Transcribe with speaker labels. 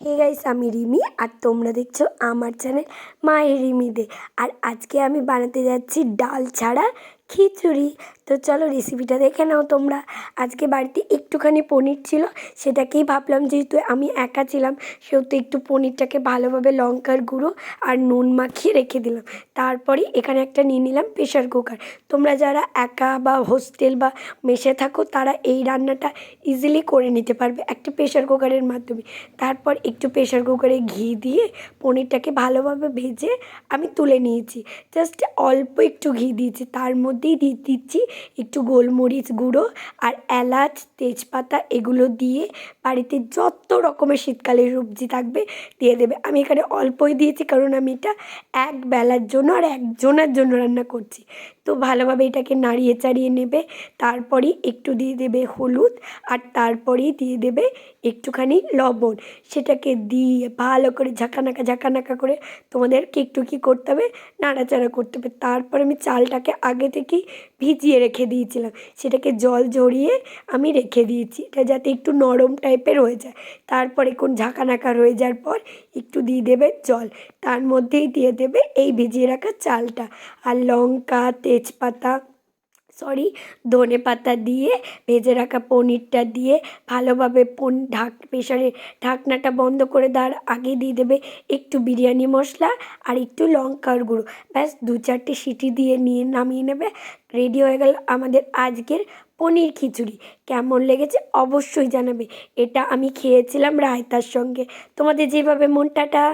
Speaker 1: Hey guys আমি রিমি আর তোমরা দেখছ আমার চ্যানেল মায়ের রিমি দে আর আজকে আমি বানাতে যাচ্ছি ডাল ছাড়া খিচুড়ি। তো চলো রেসিপিটা দেখে নাও তোমরা। আজকে বাড়িতে একটুখানি পনির ছিল, সেটাকেই ভাবলাম যেহেতু আমি একা ছিলাম, সেহেতু একটু পনিরটাকে ভালোভাবে লঙ্কার গুঁড়ো আর নুন মাখিয়ে রেখে দিলাম। তারপরে এখানে একটা নিয়ে নিলাম প্রেশার কুকার তোমরা যারা একা বা হোস্টেল বা মেশে থাকো, তারা এই রান্নাটা ইজিলি করে নিতে পারবে একটা প্রেশার কুকারের মাধ্যমে। তারপর একটু প্রেশার কুকারে ঘি দিয়ে পনিরটাকে ভালোভাবে ভেজে আমি তুলে নিয়েছি। জাস্ট অল্প একটু ঘি দিয়েছি, তার মধ্যেই দিয়ে দিচ্ছি একটু গোলমরিচ গুঁড়ো আর এলাচ, তেজপাতা এগুলো দিয়ে বাড়িতে যত রকমের শীতকালের সবজি থাকবে দিয়ে দেবে। আমি এখানে অল্পই দিয়েছি কারণ আমি এটা এক বেলার জন্য আর একজনের জন্য রান্না করছি। তো ভালোভাবে এটাকে নাড়িয়ে চাড়িয়ে নেবে তারপরেই একটু দিয়ে দেবে হলুদ আর তারপরেই দিয়ে দেবে একটুখানি লবণ। সেটাকে দিয়ে ভালো করে ঝাঁকানাকা ঝাঁকানাকা করে তোমাদেরকে একটু কী করতে হবে, নাড়াচাড়া করতে হবে। তারপর আমি চালটাকে আগে থেকেই ভিজিয়ে রেখে দিয়েছিলাম। সেটাকে জল ঝরিয়ে আমি রেখে দিয়েছি। এটা যাতে একটু নরম টাইপের হয়ে যায়। তারপরে কোন ঝাঁকানাকা রয়ে যাওয়ার পর একটু দিয়ে দেবে জল। তার মধ্যেই দিয়ে দেবে এই ভিজিয়ে রাখা চালটা। আর লঙ্কা, তেজপাতা সরি, ধনে পাতা দিয়ে, ভেজে রাখা পনিরটা দিয়ে, ভালোভাবে পন, ঢাক প্রেশারে ঢাকনাটা বন্ধ করে দেওয়ার আগে দিয়ে দেবে একটু বিরিয়ানি মশলা আর একটু লঙ্কার গুঁড়ো। ব্যাস, দু চারটে সিটি দিয়ে নিয়ে নামিয়ে নেবে। রেডি হয়ে গেল আমাদের আজকের পনির খিচুড়ি। কেমন লেগেছে অবশ্যই জানাবে। এটা আমি খেয়েছিলাম রায়তার সঙ্গে। তোমাদের যেভাবে মন, টাটা।